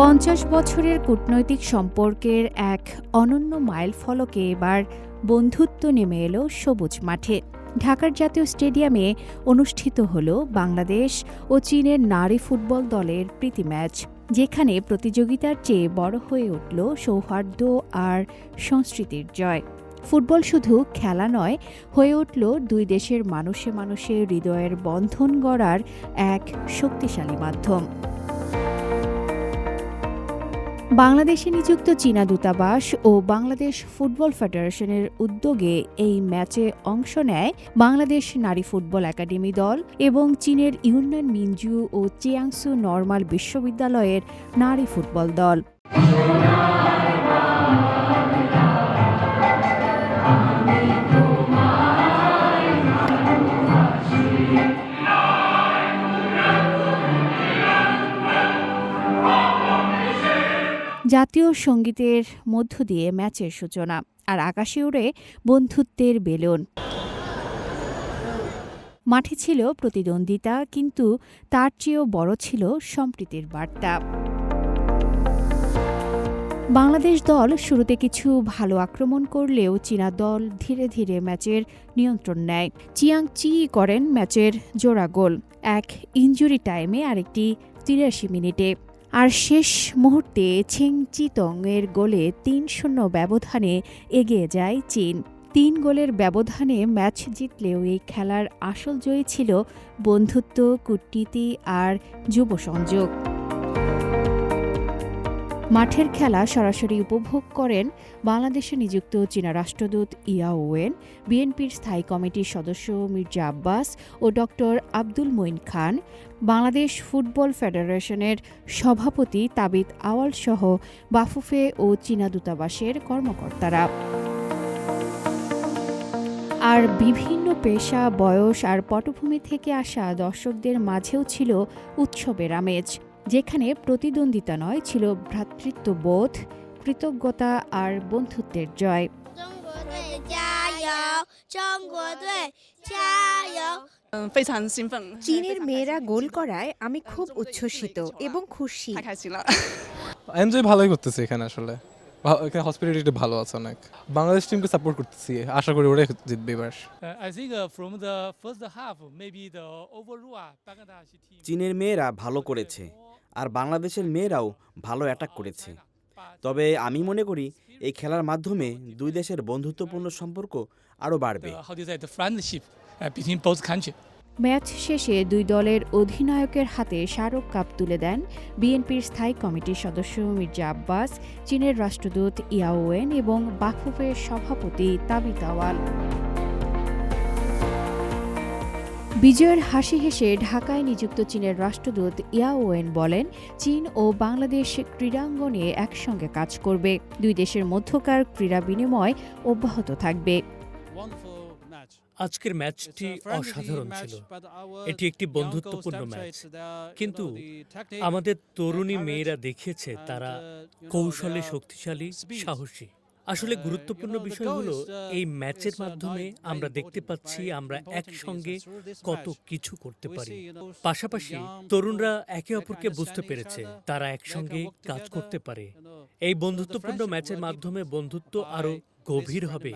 পঞ্চাশ বছরের কূটনৈতিক সম্পর্কের এক অনন্য মাইল ফলকে এবার বন্ধুত্ব নেমে এলো সবুজ মাঠে। ঢাকার জাতীয় স্টেডিয়ামে অনুষ্ঠিত হল বাংলাদেশ ও চীনের নারী ফুটবল দলের প্রীতি ম্যাচ, যেখানে প্রতিযোগিতার চেয়ে বড় হয়ে উঠল সৌহার্দ্য আর সংস্কৃতির জয়। ফুটবল শুধু খেলা নয়, হয়ে উঠল দুই দেশের মানুষে মানুষে হৃদয়ের বন্ধন গড়ার এক শক্তিশালী মাধ্যম। বাংলাদেশে নিযুক্ত চীনা দূতাবাস ও বাংলাদেশ ফুটবল ফেডারেশনের উদ্যোগে এই ম্যাচে অংশ নেয় বাংলাদেশ নারী ফুটবল একাডেমি দল এবং চীনের ইউনিয়ন মিনজু ও চিয়াংসু নর্মাল বিশ্ববিদ্যালয়ের নারী ফুটবল দল। জাতীয় সঙ্গীতের মধ্য দিয়ে ম্যাচের সূচনা আর আকাশে উড়ে বন্ধুত্বের বেলুন। মাঠে ছিল প্রতিদ্বন্দ্বিতা, কিন্তু তার চেয়েও বড় ছিল সম্প্রীতির বার্তা। বাংলাদেশ দল শুরুতে কিছু ভালো আক্রমণ করলেও চীনা দল ধীরে ধীরে ম্যাচের নিয়ন্ত্রণ নেয়। চিয়াং চি করেন ম্যাচের জোড়া গোল, এক ইঞ্জুরি টাইমে আরেকটি তিরাশি মিনিটে। আর শেষ মুহূর্তে ছিং চিতং এর গোলে তিন শূন্য ব্যবধানে এগিয়ে যায় চীন। তিন গোলের ব্যবধানে ম্যাচ জিতলেও এই খেলার আসল জয়ী ছিল বন্ধুত্ব, কূটনীতি আর যুব সংযোগ। মাঠের খেলা সরাসরি উপভোগ করেন বাংলাদেশে নিযুক্ত চীনা রাষ্ট্রদূত ইয়া ওয়েন, বিএনপির স্থায়ী কমিটির সদস্য মির্জা আব্বাস ও ডক্টর আব্দুল মঈন খান, বাংলাদেশ ফুটবল ফেডারেশনের সভাপতি তাবিদ আওয়াল সহ বাফুফে ও চীনা দূতাবাসের কর্মকর্তারা। আর বিভিন্ন পেশা, বয়স আর পটভূমি থেকে আসা দর্শকদের মাঝেও ছিল উৎসবের আমেজ। যেখানে প্রতিদ্বন্দ্বিতা নয় ছিল ভ্রাতৃত্ববোধ কৃতজ্ঞতা আর বন্ধুত্বের জয়। চীনের মেয়েরা গোল করায় আমি খুব উচ্ছ্বসিত এবং খুশি। এনজয় ভালোই করতেছি এখানে আসলে। এখানে হসপিটালিটি ভালো আছে অনেক। বাংলাদেশ টিমকে সাপোর্ট করতেছি আশা করি ওরাই জিতবে এবার। চীনের মেয়েরা ভালো করেছে। আর বাংলাদেশের মেয়েরাও ভালো অ্যাটাক করেছে। তবে আমি মনে করি এই খেলার মাধ্যমে দুই দেশের বন্ধুত্বপূর্ণ সম্পর্ক আরও বাড়বে। Uh? ম্যাচ শেষে দুই দলের অধিনায়কের হাতে স্মারক কাপ তুলে দেন বিএনপির স্থায়ী কমিটির সদস্য মির্জা আব্বাস চীনের রাষ্ট্রদূত ইয়াওয়েন এবং বাফুফের সভাপতি তাবিত আওয়াল। বিজয়ের হাসি হেসে ঢাকায় নিযুক্ত চীনের রাষ্ট্রদূত ইয়াওয়েন বলেন, চীন ও বাংলাদেশ ক্রীড়াঙ্গনে একসঙ্গে কাজ করবে। দুই দেশের মধ্যকার ক্রীড়া বিনিময় অব্যাহত থাকবে। আজকের ম্যাচটি অসাধারণ ছিল। এটি একটি বন্ধুত্বপূর্ণ ম্যাচ। কিন্তু আমাদের তরুণী মেয়েরা দেখিয়েছে তারা কৌশলে শক্তিশালী, সাহসী। আসলে গুরুত্বপূর্ণ বিষয় হলো এই ম্যাচের মাধ্যমে আমরা দেখতে পাচ্ছি, আমরা একসঙ্গে কত কিছু করতে পারি। পাশাপাশি তরুণরা একে অপরকে বুঝতে পেরেছে, তারা একসঙ্গে কাজ করতে পারে। এই বন্ধুত্বপূর্ণ ম্যাচের মাধ্যমে বন্ধুত্ব আরও গভীর হবে।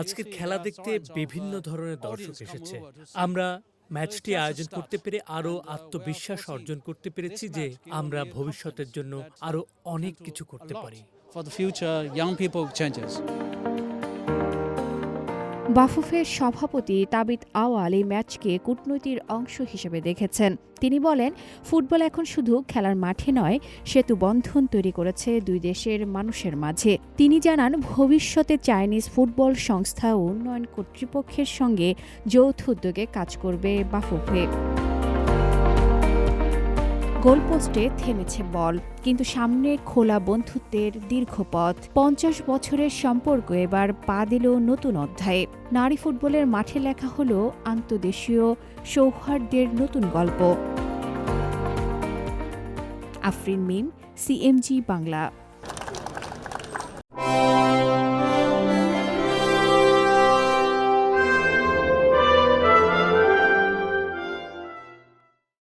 আজকের খেলা দেখতে বিভিন্ন ধরনের দর্শক এসেছে। আমরা ম্যাচটি আয়োজন করতে পেরে আরও আত্মবিশ্বাস অর্জন করতে পেরেছি যে আমরা ভবিষ্যতের জন্য আরও অনেক কিছু করতে পারি। For the future, young people changes. বাফুফের সভাপতি তাবিত আওয়াল এই ম্যাচকে কূটনৈতিক অংশ হিসেবে দেখেছেন। তিনি বলেন, ফুটবল এখন শুধু খেলার মাঠে নয়, সেতু বন্ধন তৈরি করেছে দুই দেশের মানুষের মাঝে। তিনি জানান, ভবিষ্যতে চাইনিজ ফুটবল সংস্থা উন্নয়ন কর্তৃপক্ষের সঙ্গে যৌথ উদ্যোগে কাজ করবে বাফুফে। গোলপোস্টে থেমেছে বল। কিন্তু সামনে খোলা বন্ধুত্বের দীর্ঘ পথ পঞ্চাশ বছরের সম্পর্ক এবার পা দিল নতুন অধ্যায়ে। নারী ফুটবলের মাঠে লেখা হল আন্তদেশীয় সৌহার্দ্যের নতুন গল্প। আফরিন মিম, সিএমজি বাংলা।